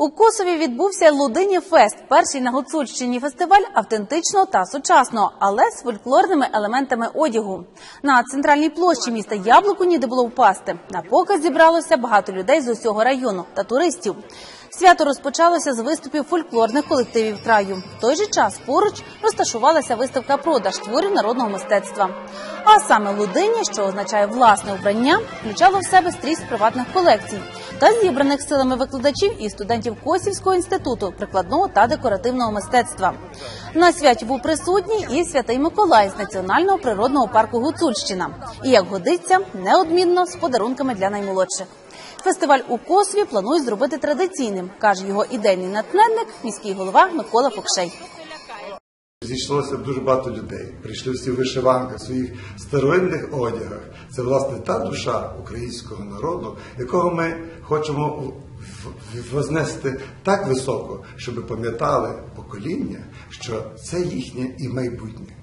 У Косові відбувся Лудині Фест, перший на Гуцульщині фестиваль автентичного та сучасного, але з фольклорними елементами одягу. На центральній площі міста Яблуку ніде було впасти. На показ зібралося багато людей з усього району та туристів. Свято розпочалося з виступів фольклорних колективів краю. В той же час поруч розташувалася виставка продаж творів народного мистецтва. А саме Лудині, що означає власне вбрання, включало в себе стрій приватних колекцій та зібраних силами викладачів і студентів Косівського інституту прикладного та декоративного мистецтва. На святі був присутній і святий Миколай з національного природного парку Гуцульщина. І як годиться, неодмінно з подарунками для наймолодших. Фестиваль у Косові планують зробити традиційним, каже його ідейний натхненник, міський голова Микола Фокшей. Зійшлося дуже багато людей. Прийшли всі в вишиванках, в своїх старовинних одягах. Це власне та душа українського народу, якого ми хочемо вознести так високо, щоб пам'ятали покоління, що це їхнє і майбутнє.